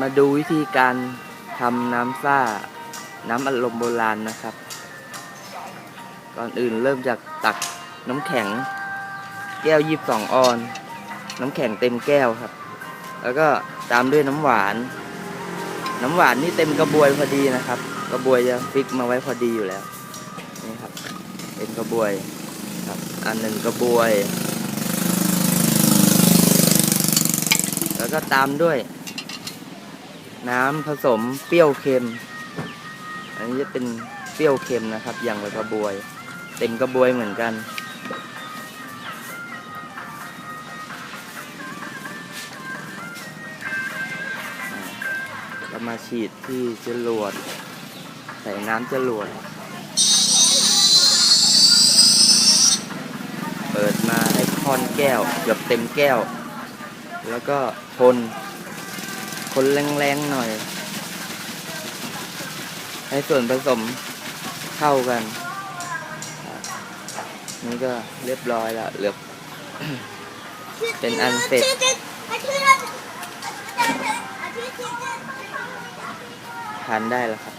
มาดูวิธีการทำน้ำซ่า น้ำอัดลมโบราณนะครับ ก่อนอื่นเริ่มจากตักน้ำแข็ง แก้วยีบสองออน น้ำแข็งเต็มแก้วครับ แล้วก็ตามด้วยน้ำหวาน น้ำหวานนี่เต็มกระบวยพอดีนะครับ กระบวยจะฟิกมาไว้พอดีอยู่แล้ว นี่ครับ เต็มกระบวยครับ อันหนึ่งกระบวย แล้วก็ตามด้วย น้ำผสมเปรี้ยวเค็ม อันนี้จะเป็นเปรี้ยวเค็มนะครับ อย่างละกระบวย เต็มกระบวยเหมือนกัน เรามาฉีดที่จรวด ใส่น้ำจรวด เปิดมาให้ค่อนแก้วเกือบเต็มแก้ว แล้วก็คน คนแรงๆหน่อย ให้ส่วนผสมเข้ากัน นี่ก็เรียบร้อยแล้วเหลือเป็นอันเสร็จทานได้แล้วครับ